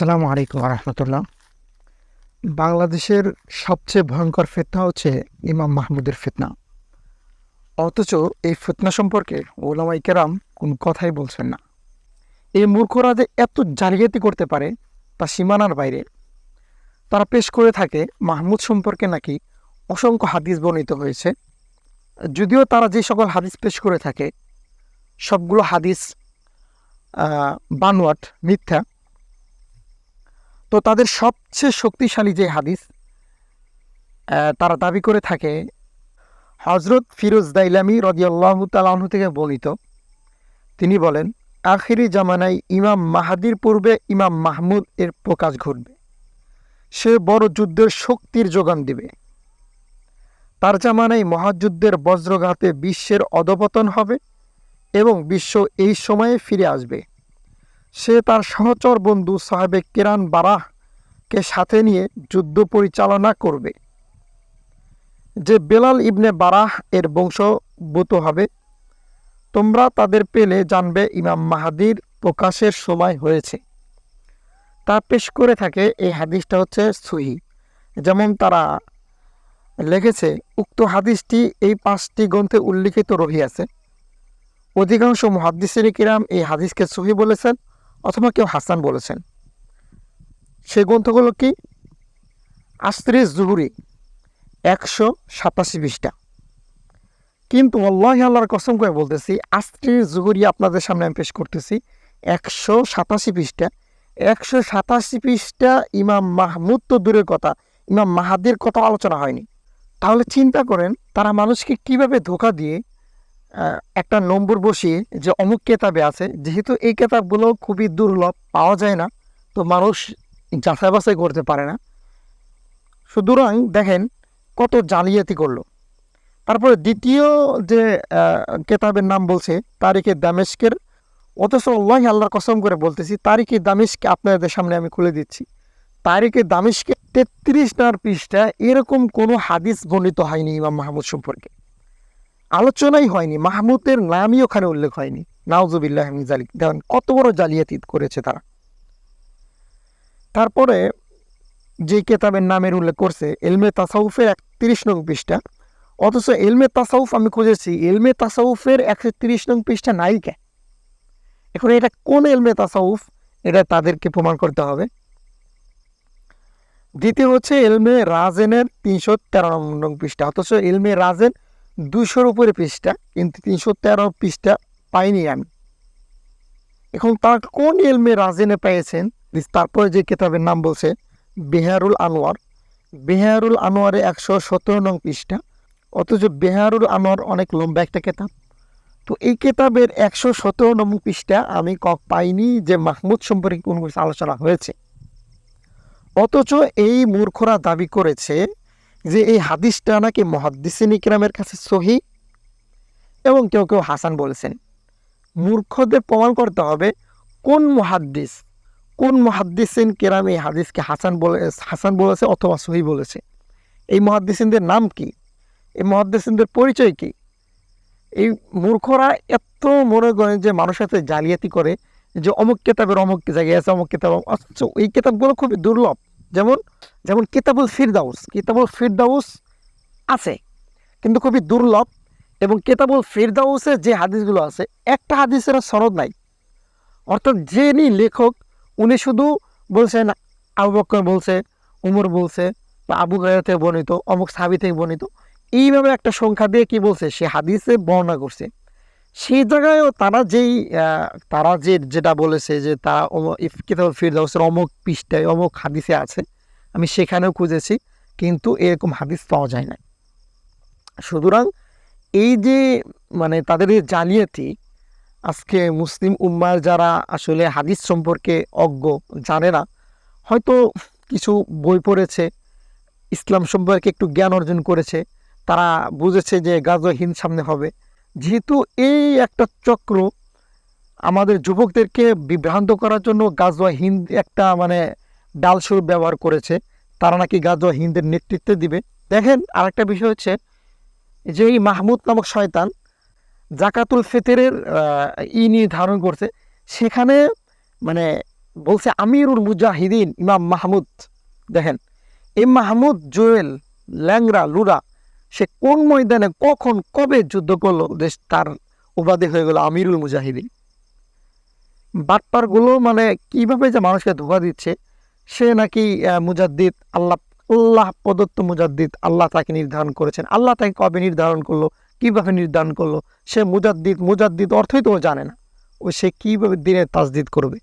আসসালামু আলাইকুম রহমতুল্লাহ। বাংলাদেশের সবচেয়ে ভয়ঙ্কর ফিতনা হচ্ছে ইমাম মাহমুদের ফিতনা। অথচ এই ফিতনা সম্পর্কে ওলামাই কেরাম কোনো কথাই বলছেন না। এই মূর্খরা যে এত জালিয়াতি করতে পারে তা সীমানার বাইরে। তারা পেশ করে থাকে মাহমুদ সম্পর্কে নাকি অসংখ্য হাদিস বর্ণিত হয়েছে। যদিও তারা যে সকল হাদিস পেশ করে থাকে, সবগুলো হাদিস বানোয়াট, মিথ্যা। তো তাদের সবচেয়ে শক্তিশালী যে হাদিস তারা দাবি করে থাকে হজরত ফিরোজ দাইলামি রদিয়াল্লাহ তালাহু থেকে বর্ণিত। তিনি বলেন, আখিরি জামানায় ইমাম মাহাদির পূর্বে ইমাম মাহমুদ এর প্রকাশ ঘটবে। সে বড় যুদ্ধের শক্তির যোগান দিবে। তার জামানায় মহাযুদ্ধের বজ্রঘাতে বিশ্বের অধপতন হবে এবং বিশ্ব এই সময়ে ফিরে আসবে। সে তার সহচর বন্ধু সাহেবে কেরান বারাহকে সাথে নিয়ে যুদ্ধ পরিচালনা করবে। যে বেলাল ইবনে বারাহ এর বংশভূত হবে, তোমরা তাদের পেলে জানবে ইমাম মাহাদির প্রকাশের সময় হয়েছে। তা পেশ করে থাকে এই হাদিসটা হচ্ছে সুহি। যেমন তারা লিখেছে, উক্ত হাদিসটি এই পাঁচটি গ্রন্থে উল্লিখিত রহিয়াছে অধিকাংশ মহাদ্দিসের কিরাম এই হাদিসকে সহি বলেছেন। অথবা কেউ হাসান বলেছেন। সেই গ্রন্থগুলো কি? আস্ত্রি জুহুরি একশো সাতাশি পৃষ্ঠা। কিন্তু আল্লাহ আল্লাহর কসম করে বলতেছি আস্ত্রি জুহুরি আপনাদের সামনে আমি পেশ করতেছি একশো সাতাশি পৃষ্ঠা। একশো সাতাশি পৃষ্ঠা ইমাম মাহমুদ তো দূরের কথা, ইমাম মাহাদির কথা আলোচনা হয়নি। তাহলে চিন্তা করেন, তারা মানুষকে কীভাবে ধোকা দিয়ে একটা নম্বর বসিয়ে যে অমুক কেতাবে আছে, যেহেতু এই কেতাবগুলো খুবই দুর্লভ, পাওয়া যায় না, তো মানুষ যাচাই বাছাই করতে পারে না। সুতরাং দেখেন কত জালিয়াতি করল। তারপরে দ্বিতীয় যে কেতাবের নাম বলছে, তারিখে দামেশকের অথচ আল্লাহ আল্লাহর কসম করে বলতেছি, তারিখে দামেশকে আপনাদের সামনে আমি খুলে দিচ্ছি। তারিখে দামেশকে তেত্রিশ নার পৃষ্ঠা এরকম কোনো হাদিস বর্ণিত হয়নি ইমাম মাহমুদ সম্পর্কে। আলোচনাই হয়নি, মাহমুদের নামই ওখানে উল্লেখ হয়নি। নাউজুবিল্লাহ জালিক দেখেন, কত বড় জালিয়াতি করেছে তারা। তারপরে যে কেতাবের নামের উল্লেখ করছে, এলমে তাসাউফের একত্রিশ নং পৃষ্ঠা। অথচ এলমে তাসাউফ আমি খুঁজেছি, এলমে তাসাউফের একশো তিরিশ নং পৃষ্ঠা নাই কে? এখন এটা কোন এলমে তাসাউফ? এটা তাদেরকে প্রমাণ করতে হবে। দ্বিতীয় হচ্ছে এলমে রাজেনের তিনশো তেরো নং পৃষ্ঠা। অথচ এলমে রাজেন দুশোর উপরে পৃষ্ঠা, কিন্তু তিনশো তেরো পৃষ্ঠা পাইনি আমি। এখন তার কোন এলমে রাজেনে পেয়েছেন? তারপরে যে কেতাবের নাম বলছে, বেহারুল আনোয়ার। বেহারুল আনোয়ারে একশো সতেরো নং পৃষ্ঠা। অথচ বেহারুল আনোয়ার অনেক লম্বা একটা কেতাব। তো এই কেতাবের একশো সতেরো নং পৃষ্ঠা আমি কক পাইনি যে মাহমুদ সম্পর্কে কোন কিছু আলোচনা হয়েছে। অথচ এই মূর্খরা দাবি করেছে যে এই হাদিসটা নাকি মহাদ্দিসিন ইকরামের কাছে সহি? এবং কেউ কেউ হাসান বলেছেন, মূর্খদের প্রমাণ করতে হবে কোন মহাদ্দিস, কোন মহাদ্দিসিন কেরাম এই হাদিসকে হাসান বলে, হাসান বলেছে অথবা সহি বলেছে। এই মহাদ্দিসিনদের নাম কি? এই মহাদ্দিসিনদের পরিচয় কি? এই মূর্খরা এত মনে করেন যে মানুষের সাথে জালিয়াতি করে যে অমুক কেতাবের অমুক জায়গায় আছে, অমুক কেতাব, অথচ এই কেতাবগুলো খুবই দুর্লভ। যেমন যেমন কিতাবুল ফিরদাউস কিতাবুল ফিরদাউস আছে, কিন্তু খুবই দুর্লভ এবং কেতাবুল ফিরদাউসের যে হাদিসগুলো আছে, একটা হাদিসের সনদ নাই। অর্থাৎ যিনি লেখক, উনি শুধু বলছেন আবু বক্কর বলছে, উমর বলছে বা আবু গায়া থেকে বর্ণিত, অমুক সাহাবি থেকে বর্ণিত, এইভাবে একটা সংখ্যা দিয়ে কি বলছে, সে হাদিসে বর্ণনা করছে। সেই জায়গায়ও তারা যেই তারা যে যেটা বলেছে যে তারা কিতাব ফিরদাউসের অমুক পৃষ্ঠায় অমুক হাদিসে আছে, আমি সেখানেও খুঁজেছি, কিন্তু এরকম হাদিস পাওয়া যায় না সুতরাং এই যে মানে তাদের এই জালিয়াতি, আজকে মুসলিম উম্মার যারা আসলে হাদিস সম্পর্কে অজ্ঞ জানে না, হয়তো কিছু বই পড়েছে, ইসলাম সম্পর্কে একটু জ্ঞান অর্জন করেছে, তারা বুঝেছে যে গাজা হিন্দ সামনে হবে। যেহেতু এই একটা চক্র আমাদের যুবকদেরকে বিভ্রান্ত করার জন্য গাজওয়া হিন্দ একটা মানে ডালস্বরূপ ব্যবহার করেছে, তারা নাকি গাজওয়া হিন্দের নেতৃত্বে দিবে। দেখেন আরেকটা বিষয় হচ্ছে যে এই মাহমুদ নামক শয়তান জাকাতুল ফিতরের ই ধারণ করছে। সেখানে মানে বলছে আমিরুল মুজাহিদিন ইমাম মাহমুদ। দেখেন এই মাহমুদ, জোয়েল ল্যাংরা লুরা সে কোন ময়দানে কখন, কবে যুদ্ধ করল, দেশ তার উপাধি হয়ে গেল আমিরুল মুজাহিদিন। বাটপারগুলো মানে কীভাবে যে মানুষকে ধোকা দিচ্ছে, সে নাকি মুজাদ্দিদ, আল্লাহ আল্লাহ প্রদত্ত মুজাদ্দিদ, আল্লাহ তাকে নির্ধারণ করেছেন। আল্লাহ তাকে কবে নির্ধারণ করল, কীভাবে নির্ধারণ করল, সে মুজাদ্দিদ মুজাদ্দিদ অর্থই তো জানে না। ও সে কীভাবে দিনে তাজদিদ করবে?